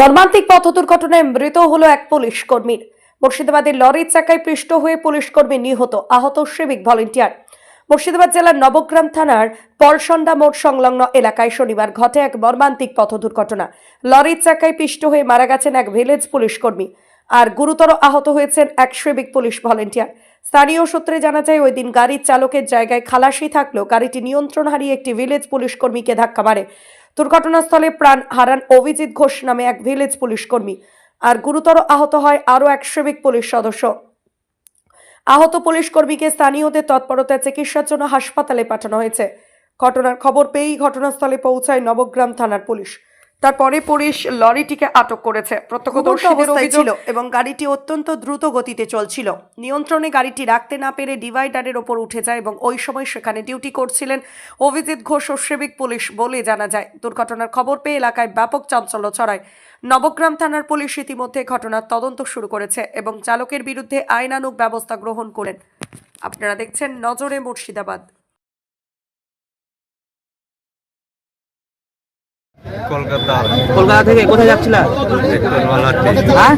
মর্মান্তিক পথ দুর্ঘটনায় মৃত হলো এক পুলিশ কর্মীর মুর্শিদাবাদের লরির চাকায় পৃষ্ঠ হয়ে পুলিশ কর্মী নিহত, আহত সিভিক ভলেন্টিয়ার। মুর্শিদাবাদ জেলার নবগ্রাম থানার পলসন্ডা মোড় সংলগ্ন এলাকায় শনিবার ঘটে এক মর্মান্তিক পথ দুর্ঘটনা। লরির চাকায় পিষ্ট হয়ে মারা গেছেন এক ভিলেজ পুলিশ কর্মী, আর গুরুতর আহত হয়েছেন এক সিভিক পুলিশ ভলেন্টিয়ার। স্থানীয় সূত্রে জানা যায়, ওই দিন গাড়ির চালকের জায়গায় খালাসি থাকলেও গাড়িটি নিয়ন্ত্রণ হারিয়ে একটি ভিলেজ পুলিশ কর্মীকে ধাক্কা মারে। দুর্ঘটনাস্থলে প্রাণ হারান অভিজিৎ ঘোষ নামে এক ভিলেজ পুলিশ কর্মী। আর গুরুতর আহত হয় আরও এক সিভিক পুলিশ সদস্য। আহত পুলিশ কর্মীকে স্থানীয়দের তৎপরতায় চিকিৎসার জন্য হাসপাতালে পাঠানো হয়েছে। ঘটনার খবর পেয়েই ঘটনাস্থলে পৌঁছায় নবগ্রাম থানার পুলিশ। তারপরে পুলিশ লরিটিকে আটক করেছে। প্রত্যক্ষদর্শীদের অভিযোগ এবং গাড়িটি অত্যন্ত দ্রুত গতিতে চলছিল। নিয়ন্ত্রণে গাড়িটি রাখতে না পেরে ডিভাইডারের ওপর উঠে যায় এবং ওই সময় সেখানে ডিউটি করছিলেন অভিজিৎ ঘোষ ও সেবিক পুলিশ বলে জানা যায়। দুর্ঘটনার খবর পেয়ে এলাকায় ব্যাপক চাঞ্চল্য ছড়ায়। নবগ্রাম থানার পুলিশ ইতিমধ্যে ঘটনার তদন্ত শুরু করেছে এবং চালকের বিরুদ্ধে আইনানুগ ব্যবস্থা গ্রহণ করেন। আপনারা দেখছেন নজরে মুর্শিদাবাদ। কলকাতা। কলকাতা থেকে কোথায় যাচ্ছিলা?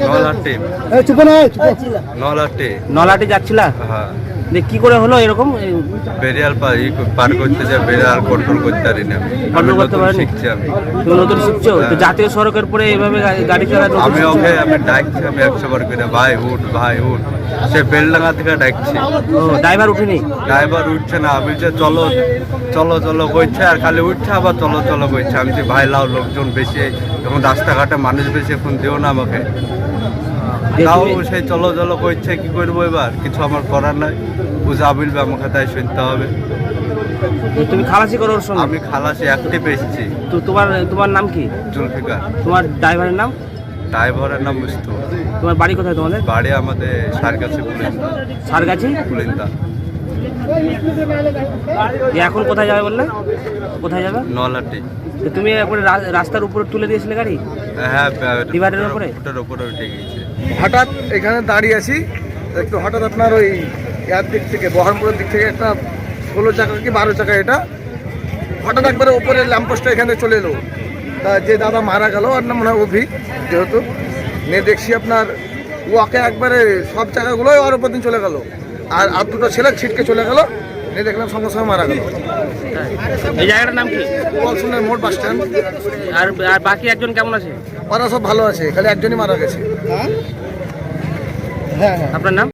নলাটি? নলাটি। নলাটি যাচ্ছিলা? হ্যাঁ। কি করে হলো এরকম? বেরিয়াল পার ই পার করতে যে বেরিয়াল কন্ট্রোল করতে পারি না। আমি করতে পারেনি? শিখছি আমি। তুমি নতুন শিখছো? তো জাতীয় সড়কের পরে এইভাবে গাড়ি চালানো আমি ওকে আমি ডাকছি আমি একশো বার করে ভাই উঠ ভাই উঠ। সে বেলডাঙ্গা থেকে ডাকছি। ড্রাইভার উঠেনি? ড্রাইভার উঠছে না। আমি যে চলো চলো চলো কইছে আর খালি উঠছে আবার চলো চলো কইছে আমি যে ভাই লাও লোকজন বেশি এখন রাস্তাঘাটে মানুষ বেশি এখন দিও না আমাকে। তাও সেই চলো চলো করছে কি করব এবার? কিছু আমার করার নাই। বুঝা বিলবে আমাকে তাই শুনতে হবে। তুমি খালাসি করো ওর সঙ্গে? আমি খালাসি অ্যাক্টিভ এসেছি। তো তোমার তোমার নাম কি? জুলফিকার। তোমার ড্রাইভারের নাম? ড্রাইভারের নাম মুস্তু তোমার বাড়ি কোথায় তোমাদের? বাড়ি আমাদের সারকাছে পুলিন্দা সারগাছি? পুলিন্দা এখন কোথায় যাবে বললে? কোথায় যাবে? নলাটি। তুমি একবারে রাস্তার উপরে তুলে দিয়েছিলে গাড়ি? হ্যাঁ ডিভাইডারের উপরে? ওটার উপরে উঠে গিয়েছে। হঠাৎ এখানে দাঁড়িয়ে আছি। একটু হঠাৎ আপনার ওই ইয়ার দিক থেকে, বহরমপুরের দিক থেকে একটা ষোলো চাকা কি বারো চাকা এটা? হঠাৎ একবারে ওপরে ল্যাম্পোস্টটা এখানে চলে এলো। তা যে দাদা মারা গেল আর না মনে হয় অভি, যেহেতু। নিয়ে দেখছি আপনার ওয়াকে একবারে সব চাকাগুলোই ওর উপর দিন চলে গেল। আর আর দুটো ছেলে ছিটকে চলে গেল। নিয়ে দেখলাম সঙ্গে সঙ্গে মারা গেল। এই জায়গাটার নাম কি? কলসুনের মোট বাস স্ট্যান্ড। আর আর বাকি একজন কেমন আছে? ওরা সব ভালো আছে খালি একজনই মারা গেছে। হ্যাঁ হ্যাঁ। আপনার নাম?